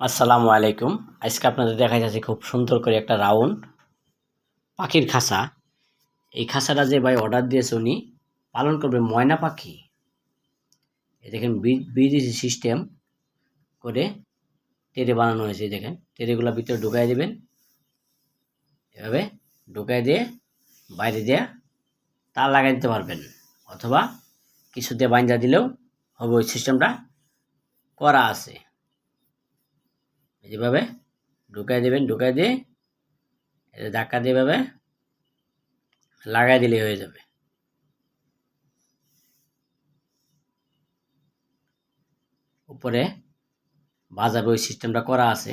আসসালামু আলাইকুম। আজকে আপনাদের দেখা যাচ্ছে খুব সুন্দর করে একটা রাউন্ড পাখির খাঁচা এই খাঁচাটা যে ভাই অর্ডার দিয়েছে উনি, পালন করবে ময়না পাখি। দেখেন বিডিসি সিস্টেম করে টেরে বানানো হয়েছে দেখেন। টেরেগুলো ভিতরে ঢুকাই দেবেন। এভাবে ঢুকাই দিয়ে বাইরে দিয়ে তার লাগাই দিতে পারবেন। অথবা কিছু দিয়ে বাইন্দা দিলেও হবে, ওই সিস্টেমটা করা আছে। যেভাবে ঢুকাই দেবেন, ঢুকাই দিয়ে ধাক্কা দিয়ে এভাবে লাগাই দিলেই হয়ে যাবে। উপরে বাজাবে ওই সিস্টেমটা করা আছে।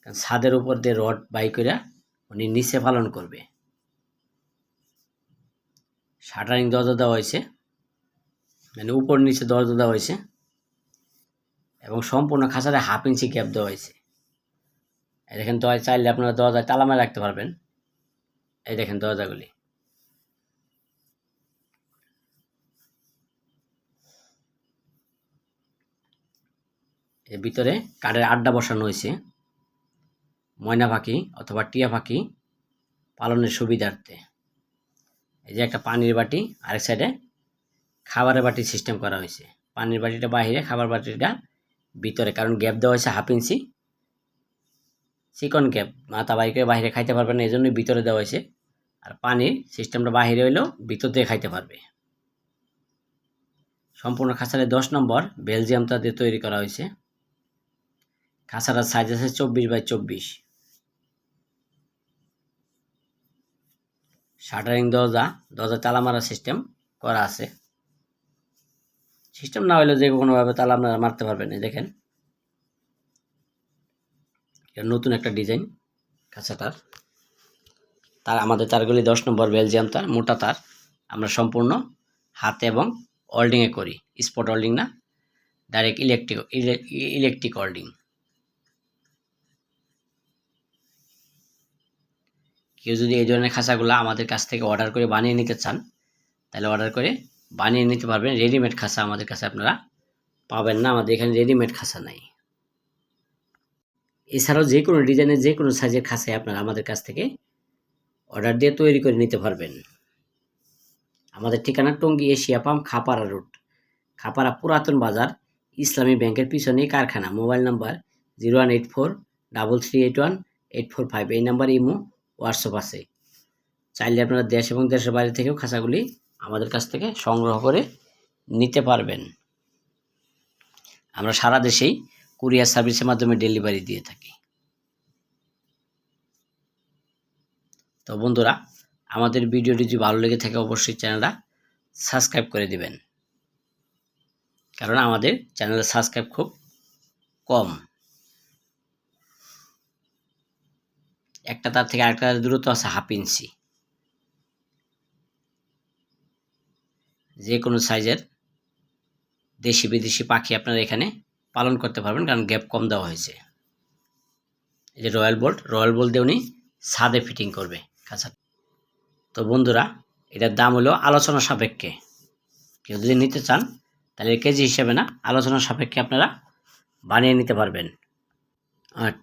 কারণ ছাদের উপর দিয়ে রড বাই করে উনি নিচে পালন করবে। শাটারিং দরজা দেওয়া হয়েছে। মানে উপর নিচে দরজা দেওয়া হয়েছে। এবং সম্পূর্ণ খাঁচাতে হাফ ইঞ্চি গ্যাপ দেওয়া হয়েছে। এই দেখেন তো চাইলে আপনারা দরজায় তালা মেরে রাখতে পারবেন। এই দেখেন দরজাগুলি। এর ভিতরে কাঠের আড্ডা বসানো হয়েছে। ময়না পাখি অথবা টিয়া পাখি পালনের সুবিধার্থে। এই যে একটা পানির বাটি, আরেক সাইডে খাবারের বাটি সিস্টেম করা হয়েছে। পানির বাটিটা বাহিরে, খাবার বাটিটা ভিতরে, কারণ গ্যাপ দেওয়া হয়েছে হাফ ইঞ্চি চিকন গ্যাপ মাথা বাইকে বাইরে খাইতে পারবে না এই জন্যই ভিতরে দেওয়া হয়েছে। আর পানির সিস্টেমটা বাহিরে হইলেও ভিতর দিয়ে খাইতে পারবে। সম্পূর্ণ খাঁচারে দশ নম্বর বেলজিয়ামটা দিয়ে তৈরি করা হয়েছে। খাঁচাটার সাইজ আছে চব্বিশ বাই চব্বিশ। শাটারিং দরজা দরজা তালা সিস্টেম করা আছে। সিস্টেম না হলে যে কোনোভাবে তাহলে আপনারা মারতে পারবেন এই দেখেন। নতুন একটা ডিজাইন কাঁচাটার। তার আমাদের তারগুলি দশ নম্বর বেলজিয়াম তার, মোটা তার। আমরা সম্পূর্ণ হাতে এবং ওল্ডিংয়ে করি। স্পট ওল্ডিং না ডাইরেক্ট ইলেকট্রিক ইলেকট্রিক ওল্ডিং কেউ যদি এই ধরনের খাঁচাগুলো আমাদের কাছ থেকে অর্ডার করে বানিয়ে নিতে চান, তাহলে অর্ডার করে বানিয়ে নিতে পারবেন। রেডিমেড খাসা আমাদের কাছে আপনারা পাবেন না। আমাদের এখানে রেডিমেড খাসা নাই। এছাড়াও যে কোনো ডিজাইনের যে কোনো সাইজের খাঁচাই আপনারা আমাদের কাছ থেকে অর্ডার দিয়ে তৈরি করে নিতে পারবেন। আমাদের ঠিকানা Tongi Asia pump Khapara road. Khapara পুরাতন বাজার, ইসলামী ব্যাংকের পিছনে কারখানা। Mobile number zero one eight four, double three eight one, eight four five. এই নাম্বার ইমো, হোয়াটসঅ্যাপ আছে। চাইলে আপনারা দেশ এবং দেশের বাইরে থেকেও খাঁচাগুলি আমাদের কাছ থেকে সংগ্রহ করে নিতে পারবেন। আমরা সারা দেশেই কুরিয়ার সার্ভিসের মাধ্যমে ডেলিভারি দিয়ে থাকি। তো বন্ধুরা, আমাদের ভিডিওটি যদি ভালো লেগে থাকে, অবশ্যই চ্যানেলটা সাবস্ক্রাইব করে দিবেন। কারণ আমাদের চ্যানেলের সাবস্ক্রাইব খুব কম। একটা তার থেকে আরেকটা দূরত্ব আছে হাফ ইঞ্চি। যে কোনো সাইজের দেশি বিদেশি পাখি আপনারা এখানে পালন করতে পারবেন, কারণ গ্যাপ কম দেওয়া হয়েছে। এই যে রয়্যাল বোল্ট রয়্যাল বোল্ট দিয়ে উনি ছাদে ফিটিং করবে কাঁচা। তো বন্ধুরা, এটার দাম হলো আলোচনা সাপেক্ষে। কেউ যদি নিতে চান, তাহলে কেজি হিসেবে না, আলোচনা সাপেক্ষে আপনারা বানিয়ে নিতে পারবেন। আট।